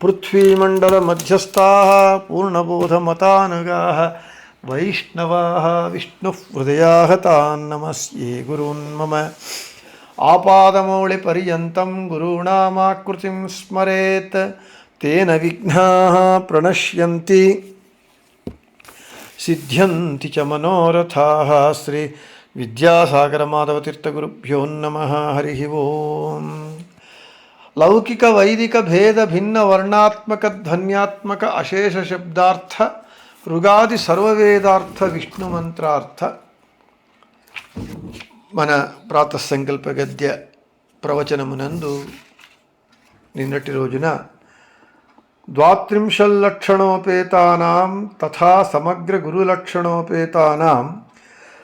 పృథ్వీమండలమధ్యస్థాः పూర్ణబోధమతానుగాः వైష్ణవాः విష్ణుహృదయాः తాन् నమస్యే గురూన్ మమ ఆపాదమౌళిపర్యంతం గురూణామాకృతిం స్మరేత్ తేన విఘ్నాः ప్రణశ్యంతి సిద్ధ్యంతి చ మనోరథాः శ్రీ విద్యాసాగరమాధవతీర్థగురుభ్యో నమ హరి ఓం లౌకిక వైదిక భేద భిన్న వర్ణాత్మక ధ్వన్యాత్మక అశేష శబ్దార్థ రుగాది సర్వవేదార్థ విష్ణు మంత్రార్థ మన ప్రాతసంకల్ప గద్య ప్రవచనమునందు నిన్నటి రోజున ద్వాత్రింశల్లక్షణోపేతానాం తథా సమగ్ర గురులక్షణోపేతానాం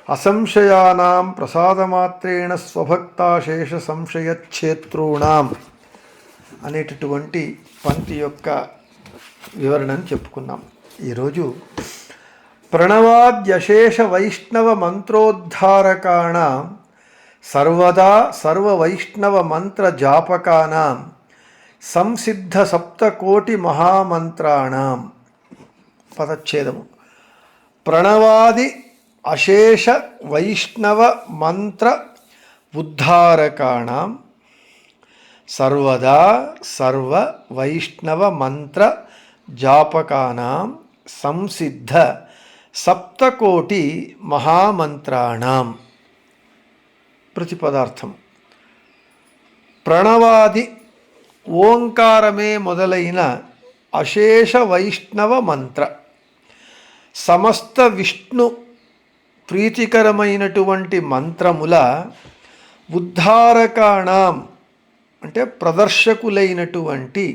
అసంశయానాం ప్రసాదమాత్రేణ స్వభక్తాశేష సంశయక్షేత్రూణాం అనేటటువంటి పంక్తి యొక్క వివరణను చెప్పుకున్నాం. ఈరోజు ప్రణవాద్యశేష వైష్ణవ మంత్రోద్ధారకాణ సర్వదా సర్వ వైష్ణవ మంత్ర జాపకానాం సంసిద్ధ సప్తకోటి మహామంత్రాణం. పదచ్ఛేదము. ప్రణవాది అశేష వైష్ణవ మంత్ర ఉద్ధారకాణం సర్వదా సర్వ వైష్ణవ మంత్ర జాపకానాం సంసిద్ధ సప్తకోటి మహామంత్రాణం. ప్రతిపదార్థం. ప్రణవాది ఓంకారమే మొదలైన అశేష వైష్ణవ మంత్ర. సమస్త విష్ణు ప్రీతికరమైనటువంటి మంత్రముల ఉద్ధారకాణం అంటే ప్రదర్శకులైనటువంటి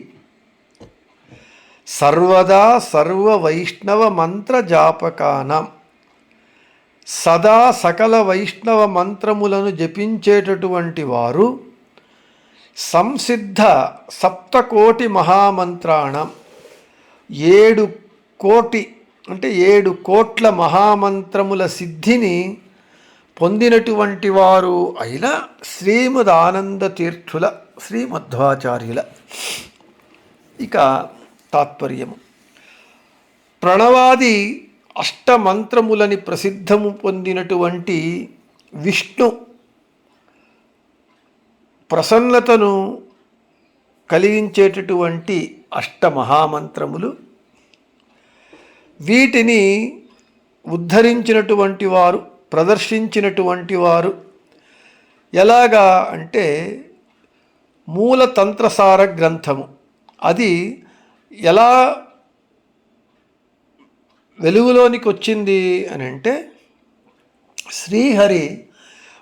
సర్వదా సర్వ వైష్ణవ మంత్ర జాపకానం సదా సకల వైష్ణవ మంత్రములను జపించేటటువంటి వారు సంసిద్ధ సప్తకోటి మహామంత్రాణం ఏడు కోటి అంటే ఏడు కోట్ల మహామంత్రముల సిద్ధిని పొందినటువంటి వారు అయిన శ్రీమద్ తీర్థుల శ్రీమధ్వాచార్యుల ఇక తాత్పర్యము. ప్రణవాది అష్టమంత్రములని ప్రసిద్ధము పొందినటువంటి విష్ణు ప్రసన్నతను కలిగించేటటువంటి అష్టమహామంత్రములు. వీటిని ఉద్ధరించినటువంటి వారు ప్రదర్శించినటువంటి వారు ఎలాగా అంటే మూల తంత్రసార గ్రంథము అది ఎలా వెలుగులోనికి వచ్చింది అని అంటే శ్రీహరి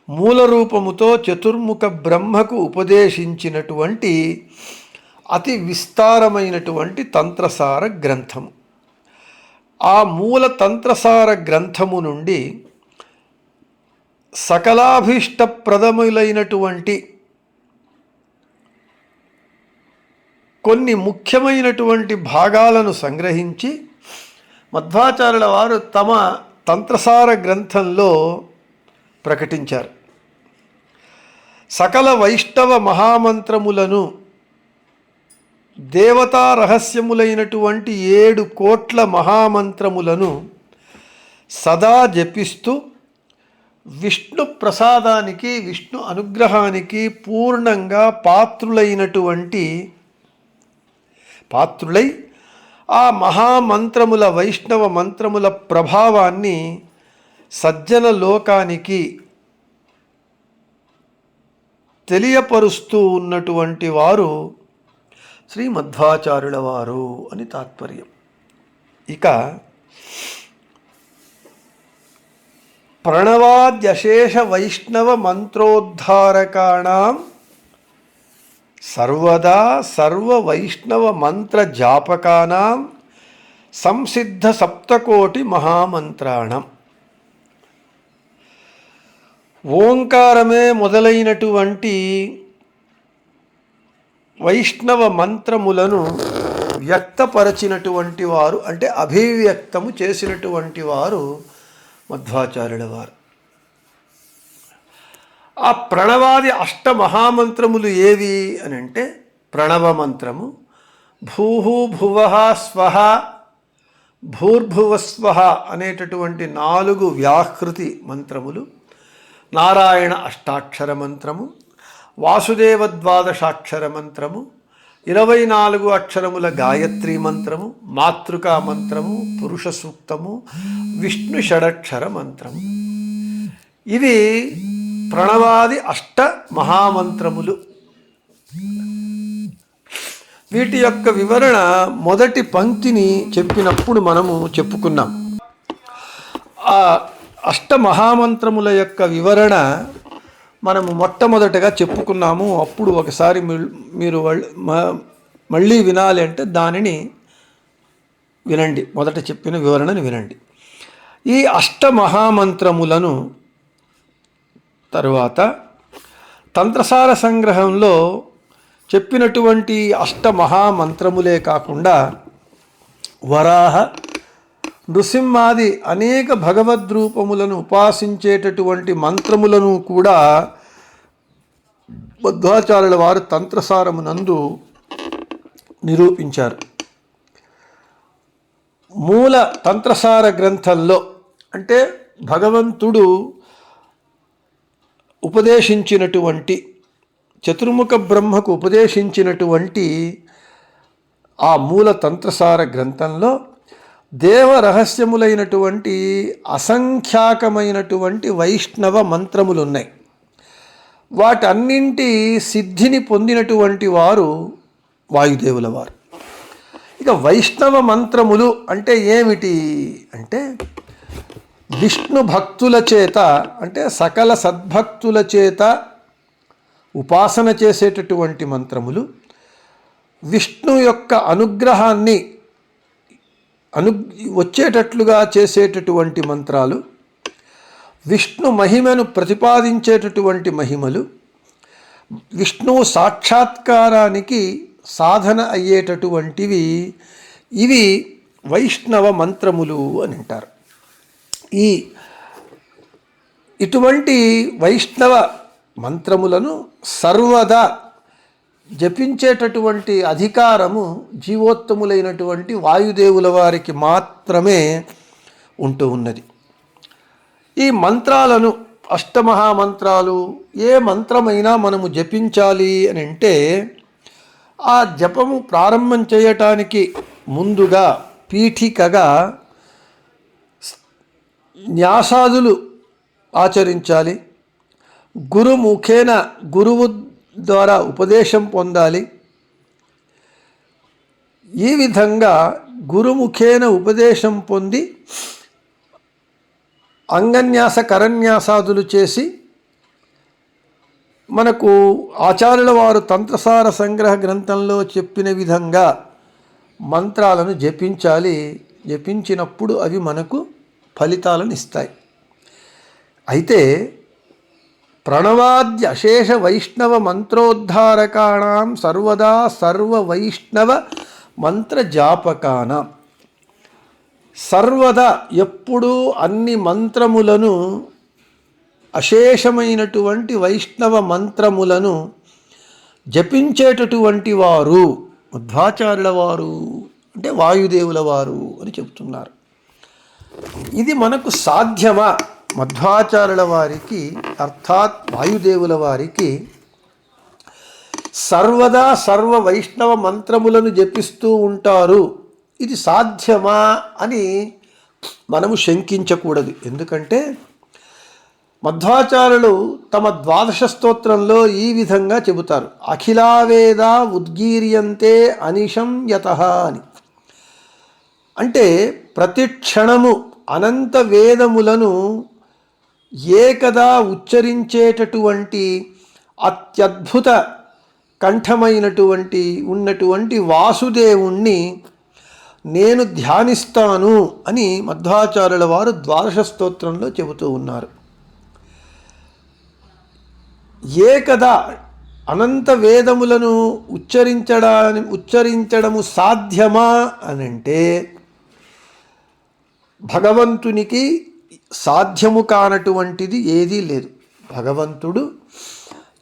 మూల రూపముతో చతుర్ముఖ బ్రహ్మకు ఉపదేశించినటువంటి అతి విస్తారమైనటువంటి తంత్రసార గ్రంథము ఆ మూల తంత్రసార గ్రంథము నుండి సకలాభీష్టప్రదములైనటువంటి కొన్ని ముఖ్యమైనటువంటి భాగాలను సంగ్రహించి మధ్వాచార్యుల వారు తమ తంత్రసార గ్రంథంలో ప్రకటించారు. సకల వైష్ణవ మహామంత్రములను దేవతా రహస్యములైనటువంటి ఏడు కోట్ల మహామంత్రములను సదా జపిస్తూ విష్ణు ప్రసాదానికి విష్ణు అనుగ్రహానికి పూర్ణంగా పాత్రులైనటువంటి పాత్రులై ఆ మహామంత్రముల వైష్ణవ మంత్రముల ప్రభావాన్ని సజ్జన లోకానికి తెలియపరుస్తూ ఉన్నటువంటి వారు శ్రీ మధ్వాచార్యుల వారు అని తాత్పర్యం. ఇక ప్రణవాద్యశేష వైష్ణవ మంత్రోద్ధారకాణం సర్వదా సర్వ వైష్ణవ మంత్ర జాపకానాం సంసిద్ధ సప్తకోటి మహామంత్రాణం. ఓంకారమే మొదలైనటువంటి వైష్ణవ మంత్రములను వ్యక్తపరచినటువంటి వారు అంటే అభివ్యక్తము చేసినటువంటి వారు మధ్వాచార్యుల వారు. ఆ ప్రణవాది అష్ట మహామంత్రములు ఏవి అని అంటే ప్రణవ మంత్రము భూహు భువ స్వహ భూర్భువస్వ అనేటటువంటి నాలుగు వ్యాహృతి మంత్రములు నారాయణ అష్టాక్షర మంత్రము వాసుదేవ ద్వాదశాక్షర మంత్రము ఇరవై నాలుగు అక్షరముల గాయత్రి మంత్రము మాతృకా మంత్రము పురుష సూక్తము విష్ణు షడక్షర మంత్రము. ఇవి ప్రణవాది అష్ట మహామంత్రములు. వీటి యొక్క వివరణ మొదటి పంక్తిని చెప్పినప్పుడు మనము చెప్పుకున్నాం. ఆ అష్ట మహామంత్రముల యొక్క వివరణ మనము మొట్టమొదటగా చెప్పుకున్నాము. అప్పుడు ఒకసారి మీరు మళ్ళీ వినాలి అంటే దానిని వినండి. మొదట చెప్పిన వివరణను వినండి. ఈ అష్ట మహామంత్రములను తరువాత తంత్రసార సంగ్రహంలో చెప్పినటువంటి అష్టమహామంత్రములే కాకుండా వరాహ నృసింహాది అనేక భగవద్రూపములను ఉపాసించేటటువంటి మంత్రములను కూడా బుద్ధాచార్యుల వారు తంత్రసారమునందు నిరూపించారు. మూల తంత్రసార గ్రంథంలో అంటే భగవంతుడు ఉపదేశించినటువంటి చతుర్ముఖ బ్రహ్మకు ఉపదేశించినటువంటి ఆ మూల తంత్రసార గ్రంథంలో దేవ రహస్యములైనటువంటి అసంఖ్యాకమైనటువంటి వైష్ణవ మంత్రములు ఉన్నాయి వాటన్నింటి సిద్ధిని పొందినటువంటి వారు వాయుదేవుల వారు ఇక వైష్ణవ మంత్రములు అంటే ఏమిటి అంటే విష్ణు భక్తుల చేత అంటే సకల సద్భక్తుల చేత ఉపాసన చేసేటటువంటి మంత్రములు విష్ణు యొక్క అనుగ్రహాన్ని అను వచ్చేటట్లుగా చేసేటటువంటి మంత్రాలు విష్ణు మహిమను ప్రతిపాదించేటటువంటి మహిమలు విష్ణువు సాక్షాత్కారానికి సాధన అయ్యేటటువంటివి ఇవి వైష్ణవ మంత్రములు అని అంటారు. ఈ ఇటువంటి వైష్ణవ మంత్రములను సర్వదా జపించేటటువంటి అధికారము జీవోత్తములైనటువంటి వాయుదేవుల వారికి మాత్రమే ఉంటూ ఉన్నది. ఈ మంత్రాలను అష్టమహామంత్రాలు ఏ మంత్రమైనా మనము జపించాలి అని అంటే ఆ జపము ప్రారంభం చేయటానికి ముందుగా పీఠికగా న్యాసాదులు ఆచరించాలి. గురుముఖేన గురువు ద్వారా ఉపదేశం పొందాలి. ఈ విధంగా గురుముఖేన ఉపదేశం పొంది అంగన్యాస కరన్యాసాదులు చేసి మనకు ఆచార్యుల వారు తంత్రసార సంగ్రహ గ్రంథంలో చెప్పిన విధంగా మంత్రాలను జపించాలి. జపించినప్పుడు అవి మనకు ఫలితాలను ఇస్తాయి అయితే ప్రణవాద్య అశేష వైష్ణవ మంత్రోద్ధారకాణం సర్వదా సర్వ వైష్ణవ మంత్రజాపకానం. సర్వదా ఎప్పుడూ అన్ని మంత్రములను అశేషమైనటువంటి వైష్ణవ మంత్రములను జపించేటటువంటి వారు మధ్వాచార్యుల వారు అంటే వాయుదేవుల వారు అని చెప్తున్నారు ఇది మనకు సాధ్యమా? మధ్వాచార్యుల వారికి అర్థాత్ వాయుదేవుల వారికి సర్వదా సర్వ వైష్ణవ మంత్రములను జపిస్తూ ఉంటారు. ఇది సాధ్యమా అని మనము శంకించకూడదు. ఎందుకంటే మధ్వాచార్యులు తమ ద్వాదశ స్తోత్రంలో ఈ విధంగా చెబుతారు. అఖిలావేద ఉద్గీర్యంతే అనిశం యత అని. అంటే ప్రతి క్షణము అనంత వేదములను ఏకదా ఉచ్చరించేటటువంటి అత్యద్భుత కంఠమైనటువంటి ఉన్నటువంటి వాసుదేవుణ్ణి నేను ధ్యానిస్తాను అని మధ్వాచార్యుల వారు ద్వాదశ స్తోత్రంలో చెబుతూ ఉన్నారు. ఏకదా అనంత వేదములను ఉచ్చరించడాని ఉచ్చరించడము సాధ్యమా అనంటే భగవంతునికి సాధ్యము కానటువంటిది ఏదీ లేదు. భగవంతుడు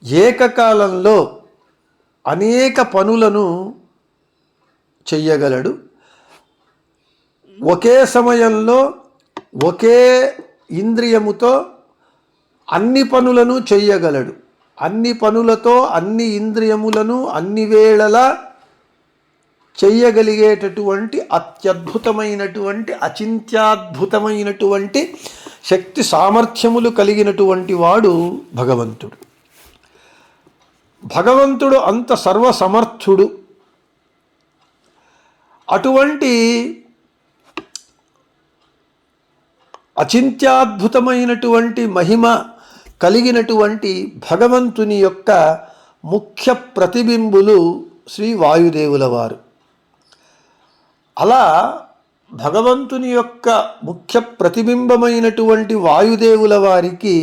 ఏకకాలంలో అనేక పనులను చెయ్యగలడు. ఒకే సమయంలో ఒకే ఇంద్రియముతో అన్ని పనులను చెయ్యగలడు. అన్ని పనులతో అన్ని ఇంద్రియములను అన్ని వేళలా చెయ్యగలిగేటటువంటి అత్యద్భుతమైనటువంటి అచింత్యాద్భుతమైనటువంటి శక్తి సామర్థ్యములు కలిగినటువంటి వాడు భగవంతుడు. భగవంతుడు అంత సర్వసమర్థుడు. అటువంటి అచింత్యాద్భుతమైనటువంటి మహిమ కలిగినటువంటి భగవంతుని యొక్క ముఖ్య ప్రతిబింబులు శ్రీ వాయుదేవుల వారు అలా భగవంతుని యొక్క ముఖ్య ప్రతిబింబమైనటువంటి వాయుదేవుల వారికి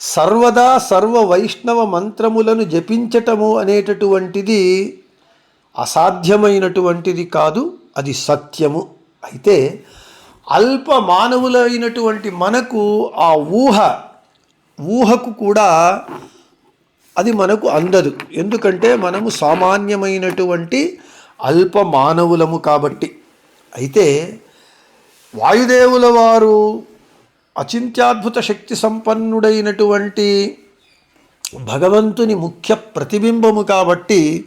సర్వదా సర్వ వైష్ణవ మంత్రములను జపించటము అనేటటువంటిది అసాధ్యమైనటువంటిది కాదు అది సత్యము. అయితే అల్ప మానవులైనటువంటి మనకు ఆ ఊహ ఊహకు కూడా అది మనకు అందదు. ఎందుకంటే మనము సామాన్యమైనటువంటి అల్ప మానవులము కాబట్టి. అయితే వాయుదేవుల వారు అచింత్యాద్భుత శక్తి సంపన్నుడైనటువంటి భగవంతుని ముఖ్య ప్రతిబింబము కాబట్టి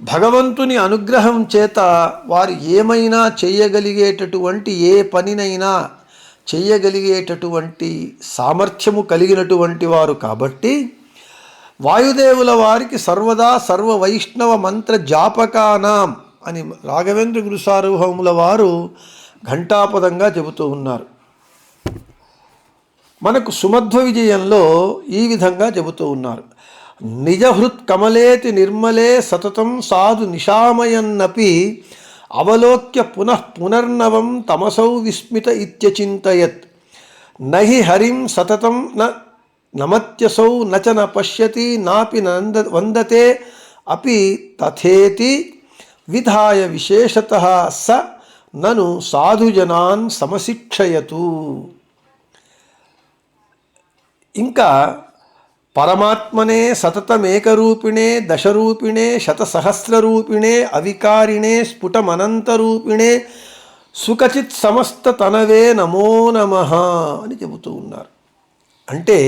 భగవంతుని అనుగ్రహం చేత వారు ఏమైనా చేయగలిగేటటువంటి ఏ పనినైనా చేయగలిగేటటువంటి సామర్థ్యము కలిగినటువంటి వారు కాబట్టి వాయుదేవుల వారికి సర్వదా సర్వ వైష్ణవ మంత్ర జాపకానాం అని రాఘవేంద్ర గురుసార్వభౌముల వారు ఘంటాపదంగా చెబుతూ ఉన్నారు. మనకు సుమధ్వ విజయంలో ఈ విధంగా చెబుతూ ఉన్నారు. నిజహృత్ కమలేతి నిర్మలే సతతం సాధు నిశామయన్నపి అవలోక్య పునః పునర్నవం తమసౌ విస్మిత ఇత్యచింతయత్. నహి హరిం సతతం న నమత్యసౌ నచ న పశ్యతి నాపి నంద వందతే అపి తథేతి విధాయ విశేషత స నను సాధుజనాన్ సమశిక్షయతు. ఇంకా పరమాత్మనే సతతమేకరూపిణే దశరూపిణే శతసహస్రరూపిణే అవికారిణే స్ఫుటమనంతరూపిణే సుఖచిత్ సమస్త తనవే నమో నమ అని చెబుతూ ఉన్నారు. అంటే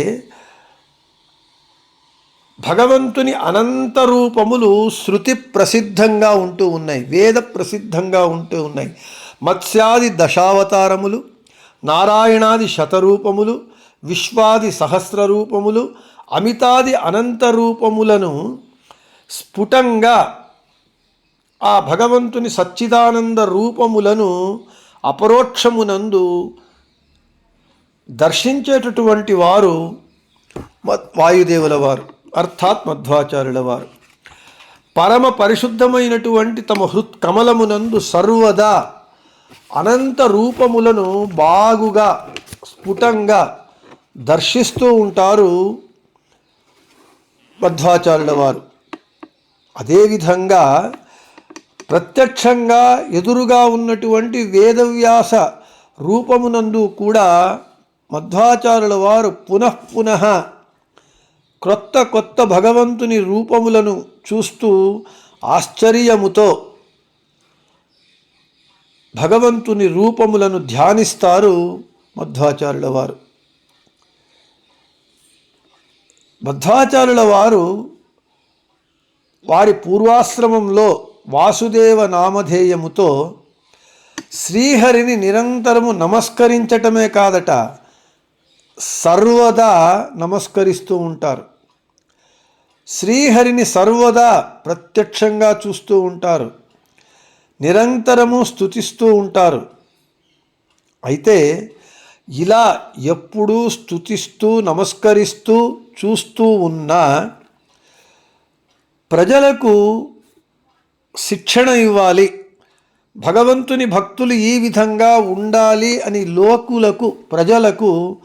భగవంతుని అనంత రూపములు శృతి ప్రసిద్ధంగా ఉంటూ ఉన్నాయి వేద ప్రసిద్ధంగా ఉంటూ ఉన్నాయి. మత్స్యాది దశావతారములు నారాయణాది శతరూపములు విశ్వాది సహస్ర రూపములు అమితాది అనంత రూపములను స్ఫుటంగా ఆ భగవంతుని సచ్చిదానంద రూపములను అపరోక్షమునందు దర్శించేటటువంటి వారు వాయుదేవుల వారు అర్థాత్ మధ్వాచార్యుల వారు. పరమ పరిశుద్ధమైనటువంటి తమ హృత్ కమలమునందు సర్వదా అనంత రూపములను బాగుగా స్ఫుటంగా దర్శిస్తూ ఉంటారు మధ్వాచార్యుల వారు. అదేవిధంగా ప్రత్యక్షంగా ఎదురుగా ఉన్నటువంటి వేదవ్యాస రూపమునందు కూడా మధ్వాచారుల వారు పునఃపునః క్రొత్త కొత్త భగవంతుని రూపములను చూస్తూ ఆశ్చర్యముతో భగవంతుని రూపములను ధ్యానిస్తారు మధ్వాచారుల వారు. మధ్వాచారుల వారు వారి పూర్వాశ్రమంలో వాసుదేవ నామధేయముతో శ్రీహరిని నిరంతరము నమస్కరించటమే కాదట. సర్వదా నమస్కరిస్తూ ఉంటారు. శ్రీహరిని సర్వదా ప్రత్యక్షంగా చూస్తూ ఉంటారు. నిరంతరము స్థుతిస్తూ ఉంటారు. అయితే ఇలా ఎప్పుడూ స్థుతిస్తూ నమస్కరిస్తూ చూస్తూ ఉన్న ప్రజలకు శిక్షణ ఇవ్వాలి. భగవంతుని భక్తులు ఈ విధంగా ఉండాలి అని లోకులకు ప్రజలకు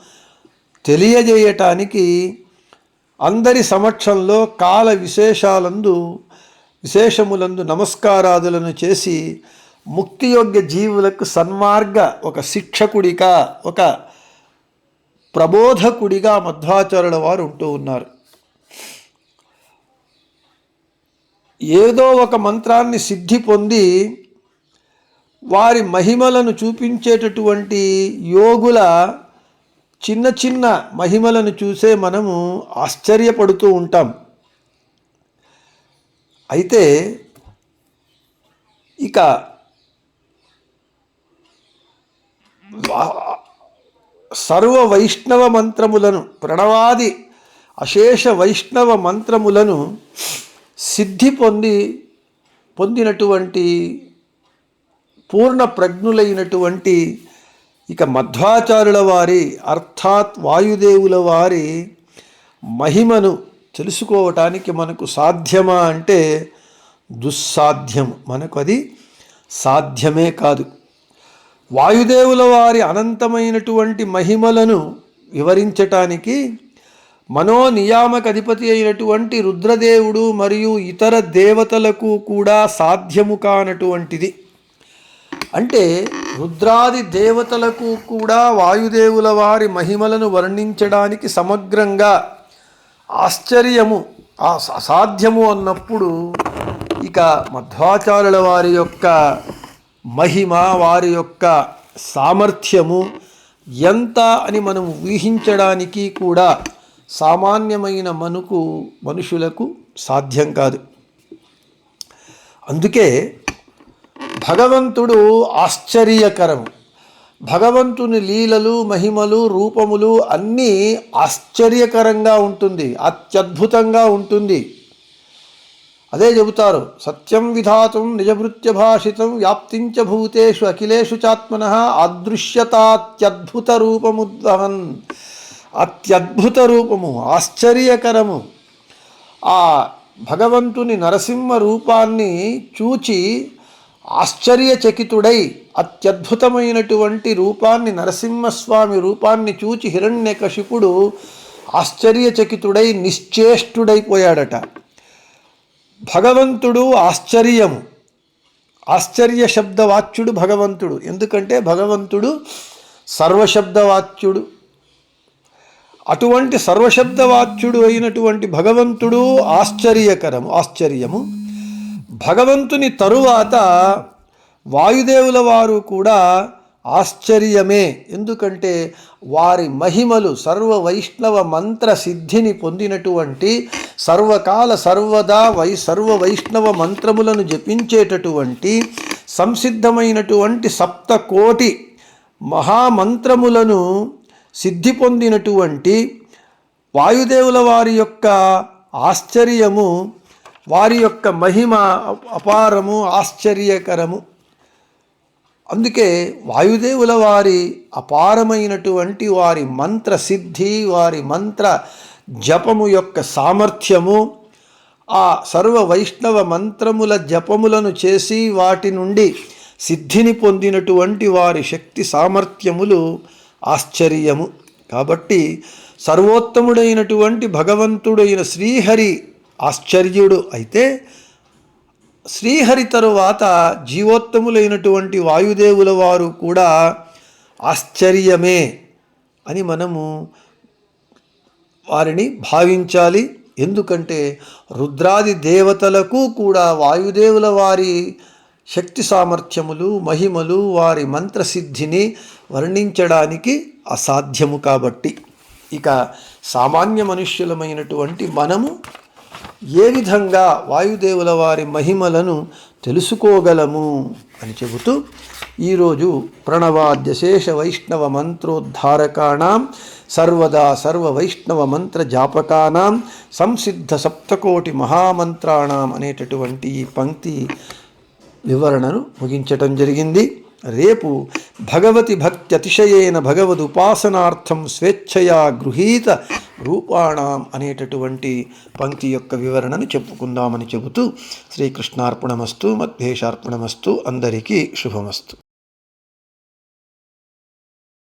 తెలియజేయటానికి అందరి సమక్షంలో కాల విశేషాలందు విశేషములందు నమస్కారాదులను చేసి ముక్తియోగ్య జీవులకు సన్మార్గ ఒక శిక్షకుడిగా ఒక ప్రబోధకుడిగా మధ్వాచార్యుల వారు ఉంటూ ఉన్నారు. ఏదో ఒక మంత్రాన్ని సిద్ధి పొంది వారి మహిమలను చూపించేటటువంటి యోగుల చిన్న చిన్న మహిమలను చూసే మనము ఆశ్చర్యపడుతూ ఉంటాం. అయితే ఇక సర్వ వైష్ణవ మంత్రములను ప్రణవాది అశేష వైష్ణవ మంత్రములను సిద్ధి పొంది పొందినటువంటి పూర్ణ ప్రజ్ఞులైనటువంటి ఇక మధ్వాచారుల వారి అర్థాత్ వాయుదేవుల వారి మహిమను తెలుసుకోవటానికి మనకు సాధ్యమా అంటే దుస్సాధ్యం. మనకు అది సాధ్యమే కాదు. వాయుదేవుల వారి అనంతమైనటువంటి మహిమలను వివరించటానికి మనోనియామక అధిపతి అయినటువంటి రుద్రదేవుడు మరియు ఇతర దేవతలకు కూడా సాధ్యము కానటువంటిది. అంటే రుద్రాది దేవతలకు కూడా వాయుదేవుల వారి మహిమలను వర్ణించడానికి సమగ్రంగా ఆశ్చర్యము అసాధ్యము అన్నప్పుడు ఇక మధ్వాచార్యుల వారి యొక్క మహిమ వారి యొక్క సామర్థ్యము ఎంత అని మనం ఊహించడానికి కూడా సామాన్యమైన మనుకు మనుషులకు సాధ్యం కాదు. అందుకే భగవంతుడు ఆశ్చర్యకరము. భగవంతుని లీలలు మహిమలు రూపములు అన్నీ ఆశ్చర్యకరంగా ఉంటుంది అత్యద్భుతంగా ఉంటుంది. అదే చెబుతారు సత్యం విధాతం నిజభృత్య భాషితం వ్యాప్తించ భూతేషు అఖిలేషు చాత్మన అదృశ్యతాత్యద్భుత రూపముద్వహన్ అత్యద్భుత రూపము ఆశ్చర్యకరము. ఆ భగవంతుని నరసింహ రూపాన్ని చూచి ఆశ్చర్యచకితుడై అత్యద్భుతమైనటువంటి రూపాన్ని నరసింహస్వామి రూపాన్ని చూచి హిరణ్యకశిపుడు ఆశ్చర్యచకితుడై నిశ్చేష్టుడైపోయాడట. భగవంతుడు ఆశ్చర్యము. ఆశ్చర్య శబ్దవాచ్యుడు భగవంతుడు. ఎందుకంటే భగవంతుడు సర్వశబ్దవాచ్యుడు. అటువంటి సర్వశబ్దవాచ్యుడు అయినటువంటి భగవంతుడు ఆశ్చర్యకరము ఆశ్చర్యము. భగవంతుని తరువాత వాయుదేవుల వారు కూడా ఆశ్చర్యమే. ఎందుకంటే వారి మహిమలు సర్వ వైష్ణవ మంత్ర సిద్ధిని పొందినటువంటి సర్వకాల సర్వదా వై సర్వ వైష్ణవ మంత్రములను జపించేటటువంటి సంసిద్ధమైనటువంటి సప్తకోటి మహామంత్రములను సిద్ధి పొందినటువంటి వాయుదేవుల వారి యొక్క ఆశ్చర్యము వారి యొక్క మహిమ అపారము ఆశ్చర్యకరము. అందుకే వాయుదేవుల వారి అపారమైనటువంటి వారి మంత్ర సిద్ధి వారి మంత్ర జపము యొక్క సామర్థ్యము ఆ సర్వ వైష్ణవ మంత్రముల జపములను చేసి వాటి నుండి సిద్ధిని పొందినటువంటి వారి శక్తి సామర్థ్యములు ఆశ్చర్యము. కాబట్టి సర్వోత్తముడైనటువంటి భగవంతుడైన శ్రీహరి ఆశ్చర్యుడు అయితే శ్రీహరి తరువాత జీవోత్తములైనటువంటి వాయుదేవుల వారు కూడా ఆశ్చర్యమే అని మనము వారిని భావించాలి. ఎందుకంటే రుద్రాది దేవతలకు కూడా వాయుదేవుల వారి శక్తి సామర్థ్యములు మహిమలు వారి మంత్రసిద్ధిని వర్ణించడానికి అసాధ్యము కాబట్టి. ఇక సామాన్య మనుష్యులమైనటువంటి మనము ఏ విధంగా వాయుదేవుల వారి మహిమలను తెలుసుకోగలము అని చెబుతూ ఈరోజు ప్రణవాద్యశేష వైష్ణవ మంత్రోద్ధారకాణం సర్వదా సర్వ వైష్ణవ మంత్ర జాపకానాం సంసిద్ధ సప్తకోటి మహామంత్రాణం అనేటటువంటి ఈ పంక్తి వివరణను ముగించటం జరిగింది. రేపు భగవతి భక్తి అతిశయేన భగవద్ ఉపాసనార్థం స్వేచ్ఛయా గృహీత రూపాణం అనేటటువంటి పంక్తి యొక్క వివరణను చెప్పుకుందామని చెబుతూ శ్రీకృష్ణార్పణమస్తు మధ్యేశార్పణమస్తు అందరికీ శుభమస్తు.